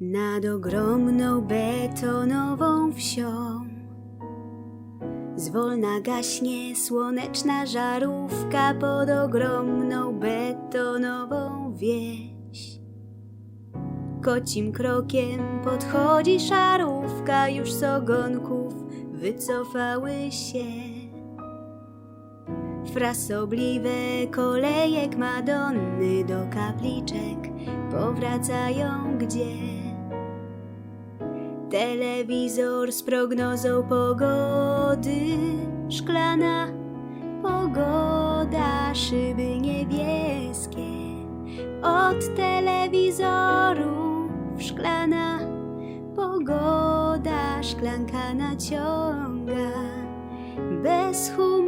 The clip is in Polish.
nad ogromną betonową wsią. Zwolna gaśnie słoneczna żarówka pod ogromną betonową wieś. Kocim krokiem podchodzi szarówka, już z ogonków wycofały się. Frasobliwe kolejek Madonny do kapliczek powracają gdzie? Telewizor z prognozą pogody, szklana pogoda, szyby niebieskie. Od telewizoru szklana pogoda, szklanka naciąga bez chłodno